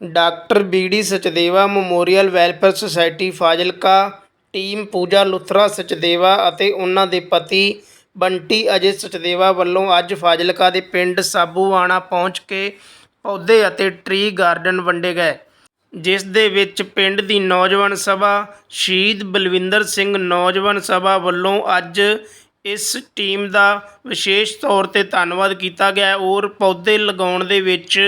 Doctor B D Sachdeva memorial welfare society Fazilka, team Pooja Luthra Sachdeva ਅਤੇ ਉਹਨਾਂ ਦੇ ਪਤੀ ਬੰਟੀ ਅਜੇ ਸਚਦੇਵਾ ਵੱਲੋਂ ਅੱਜ ਫਾਜ਼ਿਲਕਾ ਦੇ ਪਿੰਡ ਸਾਬੂਆਣਾ ਪਹੁੰਚ ਕੇ ਪੌਦੇ ਅਤੇ ਟ੍ਰੀ ਗਾਰਡਨ ਵੰਡੇ ਗਏ, ਜਿਸ ਦੇ ਵਿੱਚ ਪਿੰਡ ਦੀ ਨੌਜਵਾਨ ਸਭਾ ਸ਼ਹੀਦ ਬਲਵਿੰਦਰ ਸਿੰਘ ਨੌਜਵਾਨ ਸਭਾ ਵੱਲੋਂ ਅੱਜ ਇਸ ਟੀਮ ਦਾ ਵਿਸ਼ੇਸ਼ ਤੌਰ ਤੇ ਧੰਨਵਾਦ ਕੀਤਾ ਗਿਆ ਔਰ ਪੌਦੇ ਲਗਾਉਣ ਦੇ ਵਿੱਚ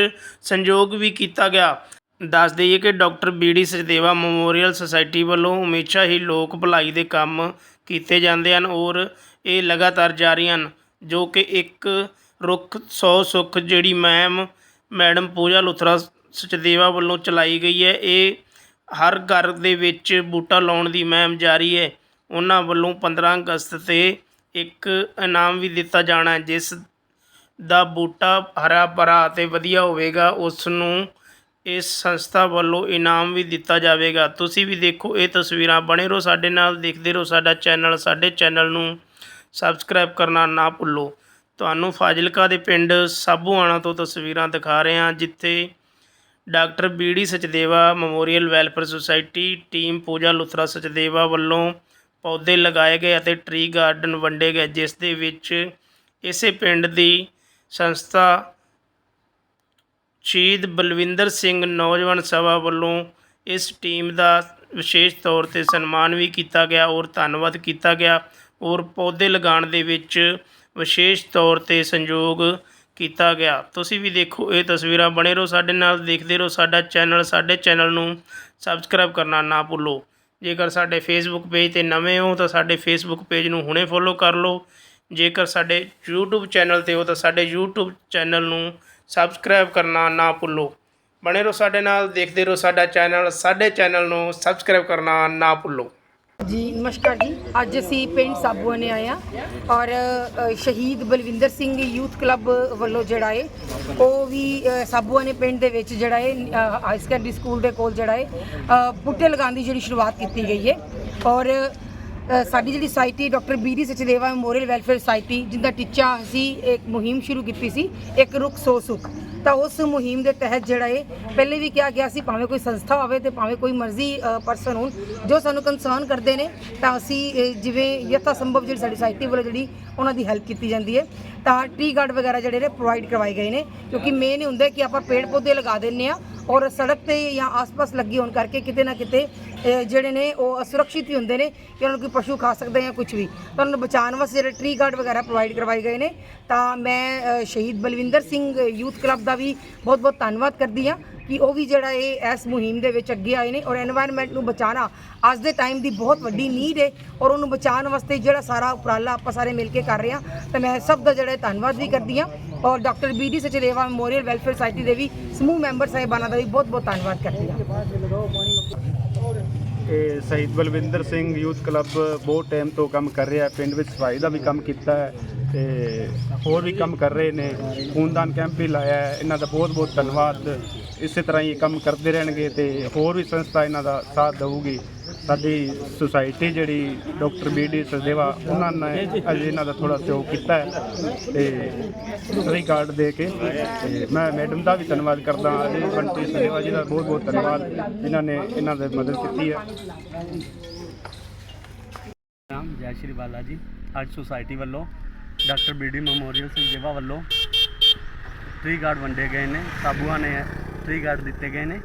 ਸੰਯੋਗ ਵੀ ਕੀਤਾ ਗਿਆ। ਦੱਸ ਦਈਏ ਕਿ doctor BD Sachdeva memorial society ਵੱਲੋਂ ਹਮੇਸ਼ਾ ਹੀ ਲੋਕ ਭਲਾਈ ਦੇ ਕੰਮ ਕੀਤੇ ਜਾਂਦੇ ਹਨ ਔਰ ਇਹ ਲਗਾਤਾਰ ਜਾਰੀ ਹਨ, ਜੋ ਕਿ ਇੱਕ ਰੁੱਖ 100 ਸੁੱਖ ਜਿਹੜੀ ਮੈਮ, ਮੈਡਮ ਪੂਜਾ ਲੁਥਰਾ ਸਚਦੇਵਾ ਵੱਲੋਂ ਚਲਾਈ ਗਈ ਹੈ। ਇਹ ਹਰ ਘਰ ਦੇ ਵਿੱਚ ਬੂਟਾ ਲਾਉਣ ਦੀ ਮਹਿਮ ਜਾਰੀ ਹੈ। ਉਹਨਾਂ ਵੱਲੋਂ 15 ਅਗਸਤ ਤੇ ਇੱਕ ਇਨਾਮ ਵੀ ਦਿੱਤਾ ਜਾਣਾ ਜਿਸ ਦਾ ਬੂਟਾ ਹਰਾ ਭਰਾ ਅਤੇ ਵਧੀਆ ਹੋਵੇਗਾ, ਉਸ ਨੂੰ ਇਸ ਸੰਸਥਾ ਵੱਲੋਂ ਇਨਾਮ ਵੀ ਦਿੱਤਾ ਜਾਵੇਗਾ। ਤੁਸੀਂ ਵੀ ਦੇਖੋ, ਇਹ ਤਸਵੀਰਾਂ ਬਣੇ ਰਹੋ ਸਾਡੇ ਨਾਲ, ਦੇਖਦੇ ਰਹੋ ਸਾਡਾ ਚੈਨਲ, ਸਾਡੇ ਚੈਨਲ ਨੂੰ ਸਬਸਕ੍ਰਾਈਬ ਕਰਨਾ ਨਾ ਭੁੱਲੋ। ਤੁਹਾਨੂੰ ਫਾਜ਼ਿਲਕਾ ਦੇ ਪਿੰਡ ਸਾਬੂਆਣਾ ਤੋਂ ਤਸਵੀਰਾਂ ਦਿਖਾ ਰਹੇ ਹਾਂ, ਜਿੱਥੇ doctor BD Sachdeva memorial welfare society, team Pooja Luthra Sachdeva ਵੱਲੋਂ ਪੌਦੇ ਲਗਾਏ ਗਏ ਅਤੇ ਟਰੀ ਗਾਰਡਨ ਵੰਡੇ ਗਏ, ਜਿਸ ਦੇ ਵਿੱਚ ਇਸੇ ਪਿੰਡ ਦੀ ਸੰਸਥਾ ਸ਼ਹੀਦ ਬਲਵਿੰਦਰ ਸਿੰਘ ਨੌਜਵਾਨ ਸਭਾ ਵੱਲੋਂ ਇਸ ਟੀਮ ਦਾ ਵਿਸ਼ੇਸ਼ ਤੌਰ ਤੇ ਸਨਮਾਨ ਵੀ ਕੀਤਾ ਗਿਆ ਔਰ ਧੰਨਵਾਦ ਕੀਤਾ ਗਿਆ ਔਰ ਪੌਦੇ ਲਗਾਉਣ ਦੇ ਵਿੱਚ ਵਿਸ਼ੇਸ਼ ਤੌਰ ਤੇ ਸੰਯੋਗ ਕੀਤਾ ਗਿਆ। ਤੁਸੀਂ ਵੀ ਦੇਖੋ, ਇਹ ਤਸਵੀਰਾਂ ਬਣੇ ਰਹੋ ਸਾਡੇ ਨਾਲ, ਦੇਖਦੇ ਰਹੋ ਸਾਡਾ ਚੈਨਲ ਸਾਡੇ ਚੈਨਲ ਨੂੰ ਸਬਸਕ੍ਰਾਈਬ ਕਰਨਾ ਨਾ ਭੁੱਲੋ। ਜੇਕਰ ਸਾਡੇ ਫੇਸਬੁੱਕ ਪੇਜ ਤੇ ਨਵੇਂ ਹੋ ਤਾਂ ਸਾਡੇ ਫੇਸਬੁੱਕ ਪੇਜ ਨੂੰ ਹੁਣੇ ਫੋਲੋ ਕਰ ਲਓ। ਜੇਕਰ ਸਾਡੇ YouTube ਚੈਨਲ ਤੇ ਹੋ ਤਾਂ ਸਾਡੇ YouTube ਚੈਨਲ ਨੂੰ ਸਬਸਕ੍ਰਾਈਬ ਕਰਨਾ ਨਾ ਭੁੱਲੋ। ਬਣੇ ਰਹੋ ਸਾਡੇ ਨਾਲ, ਦੇਖਦੇ ਰਹੋ ਸਾਡਾ ਚੈਨਲ ਸਾਡੇ ਚੈਨਲ ਨੂੰ ਸਬਸਕ੍ਰਾਈਬ ਕਰਨਾ ਨਾ ਭੁੱਲੋ। ਜੀ ਨਮਸਕਾਰ ਜੀ। ਅੱਜ ਅਸੀਂ ਪਿੰਡ ਸਾਬੂਆ ਨੇ ਆਏ ਹਾਂ ਔਰ ਅ, ਸ਼ਹੀਦ ਬਲਵਿੰਦਰ ਸਿੰਘ ਯੂਥ ਕਲੱਬ ਵੱਲੋਂ ਜਿਹੜਾ ਹੈ ਉਹ ਵੀ ਅ, ਸਾਬੂਆਨੇ ਪਿੰਡ ਦੇ ਵਿੱਚ ਜਿਹੜਾ ਹੈ ਅ, ਹਾਈ ਸੈਕੰਡਰੀ ਸਕੂਲ ਦੇ ਕੋਲ ਜਿਹੜਾ ਹੈ ਅ, ਬੂਟੇ ਲਗਾਉਣ ਦੀ ਜਿਹੜੀ ਸ਼ੁਰੂਆਤ ਕੀਤੀ ਗਈ ਹੈ ਔਰ ਅ, ਸਾਡੀ ਜਿਹੜੀ society doctor BD Sachdeva memorial welfare society ਜਿੰਦਾ ਟੀਚਾ ਅਸੀਂ ਇੱਕ ਮੁਹਿੰਮ ਸ਼ੁਰੂ ਕੀਤੀ ਸੀ ਇੱਕ ਰੁੱਖ ਸੌ ਸੁੱਖ। ਤਾਂ ਉਸ ਮੁਹਿੰਮ ਦੇ ਤਹਿਤ ਜਿਹੜਾ ਇਹ ਪਹਿਲੇ ਵੀ ਕਿਹਾ ਗਿਆ ਸੀ, ਭਾਵੇਂ ਕੋਈ ਸੰਸਥਾ ਹੋਵੇ ਤੇ ਭਾਵੇਂ ਕੋਈ ਮਰਜ਼ੀ ਪਰਸਨ ਹੋਣ, ਜੋ ਸਾਨੂੰ ਕੰਸਰਨ ਕਰਦੇ ਨੇ, ਤਾਂ ਅਸੀਂ ਜਿਵੇਂ ਯਥਾ ਸੰਭਵ ਜਿਹੜੀ ਸਾਡੀ ਸੁਸਾਇਟੀ ਵੱਲੋਂ ਜਿਹੜੀ ਉਹਨਾਂ ਦੀ ਹੈਲਪ ਕੀਤੀ ਜਾਂਦੀ ਹੈ, ਤਾਂ ਟ੍ਰੀ ਗਾਰਡ ਵਗੈਰਾ ਜਿਹੜੇ ਨੇ ਪ੍ਰੋਵਾਈਡ ਕਰਵਾਏ ਗਏ ਨੇ, ਕਿਉਂਕਿ ਮੇਨ ਹੁੰਦਾ ਕਿ ਆਪਾਂ ਪੇੜ ਪੌਦੇ ਲਗਾ ਦਿੰਨੇ ਆ ਔਰ ਸੜਕ ਤੇ ਜਾਂ ਆਸ-ਪਾਸ ਲੱਗੀ ਹੋਣ ਕਰਕੇ ਕਿਤੇ ਨਾ ਕਿਤੇ ਜਿਹੜੇ ਨੇ ਉਹ ਅਸੁਰੱਖਿਅਤ ਹੀ ਹੁੰਦੇ ਨੇ ਕਿ ਉਹਨਾਂ ਨੂੰ ਕੋਈ ਪਸ਼ੂ ਖਾ ਸਕਦਾ ਜਾਂ ਕੁਝ ਵੀ। ਤਾਂ ਉਹਨਾਂ ਨੂੰ ਬਚਾਉਣ ਵਾਸਤੇ ਜਿਹੜੇ ਟ੍ਰੀ ਗਾਰਡ ਵਗੈਰਾ ਪ੍ਰੋਵਾਈਡ ਕਰਵਾਏ ਗਏ ਨੇ। ਤਾਂ ਮੈਂ ਸ਼ਹੀਦ ਬਲਵਿੰਦਰ ਸਿੰਘ ਯੂਥ ਕਲੱਬ ਦਾ ਵੀ ਬਹੁਤ-ਬਹੁਤ ਧੰਨਵਾਦ ਕਰਦੀ ਹਾਂ ਕਿ ਉਹ ਵੀ ਜਿਹੜਾ ਇਹ ਇਸ ਮੁਹਿੰਮ ਦੇ ਵਿੱਚ ਅੱਗੇ ਆਏ ਨੇ ਔਰ এনवायरमेंट ਨੂੰ ਬਚਾਉਣਾ ਅੱਜ ਦੇ ਟਾਈਮ ਦੀ ਬਹੁਤ ਵੱਡੀ ਨੀਡ ਹੈ ਔਰ ਉਹਨੂੰ ਬਚਾਉਣ ਵਾਸਤੇ ਜਿਹੜਾ ਸਾਰਾ ਉਪਰਾਲਾ ਆਪਾਂ ਸਾਰੇ ਮਿਲ ਕੇ ਕਰ ਰਹੇ ਹਾਂ। ਤਾਂ ਮੈਂ ਸਭ ਦਾ ਜਿਹੜਾ ਧੰਨਵਾਦ ਵੀ ਕਰਦੀ ਹਾਂ। ਔਰ doctor B D Sachdeva memorial welfare society ਦੇ ਵੀ ਸਮੂਹ ਮੈਂਬਰ ਸਾਹਿਬਾਨਾਂ ਦਾ ਵੀ ਬਹੁਤ-ਬਹੁਤ ਧੰਨਵਾਦ ਕਰਦੀ ਹਾਂ। ਇਹ ਸ਼ਹੀਦ ਬਲਵਿੰਦਰ ਸਿੰਘ ਯੂਥ ਕਲੱਬ ਬਹੁਤ ਟਾਈਮ ਤੋਂ ਕੰਮ ਕਰ ਰਿਹਾ ਪਿੰਡ ਵਿੱਚ ਸਫ਼ਾਈ ਦਾ ਵੀ ਕੰਮ ਕੀਤਾ ਹੈ ਤੇ ਹੋਰ ਵੀ ਕੰਮ ਕਰ ਰਹੇ ਨੇ। ਖੂਨਦਾਨ ਕੈਂਪ ਵੀ ਲਾਇਆ ਹੈ। ਇਹਨਾਂ ਦਾ ਬਹੁਤ ਬਹੁਤ ਧੰਨਵਾਦ। ਇਸੇ ਤਰ੍ਹਾਂ ਹੀ ਇਹ ਕੰਮ ਕਰਦੇ ਰਹਿਣਗੇ ਤੇ ਹੋਰ ਵੀ ਸੰਸਥਾ ਇਹਨਾਂ ਦਾ ਸਾਥ ਦੇਊਗੀ। ਸਾਡੀ ਸੁਸਾਇਟੀ ਜਿਹੜੀ ਡਾਕਟਰ ਬੀ ਡੀ ਸਦੇਵਾ, ਉਹਨਾਂ ਨੇ ਅੱਜ ਇਹਨਾਂ ਦਾ ਥੋੜਾ ਸਹਿਯੋਗ ਕੀਤਾ ਹੈ ਤੇ ਸਹੀ ਕਾਰਡ ਦੇ ਕੇ ਤੇ ਮੈਂ ਮੈਡਮ ਦਾ ਵੀ ਧੰਨਵਾਦ ਕਰਦਾ ਅਜੇ ਬੰਟੀ ਸਦੇਵਾ ਜੀ ਦਾ ਬਹੁਤ ਬਹੁਤ ਧੰਨਵਾਦ, ਜਿਨ੍ਹਾਂ ਨੇ ਇਹਨਾਂ ਦੀ ਮਦਦ ਕੀਤੀ ਹੈ। ਨਾਮ ਜੈ ਸ਼੍ਰੀ ਬਾਲਾ ਜੀ। ਅੱਜ ਸੁਸਾਇਟੀ ਵੱਲੋਂ doctor B D memorial Singh ਵੱਲੋਂ ਟ੍ਰੀ ਗਾਰਡ ਵੰਡੇ ਗਏ ਨੇ। ਸਾਬੂਆਂ ਨੇ ਟ੍ਰੀ ਗਾਰਡ ਦਿੱਤੇ ਗਏ ਨੇ।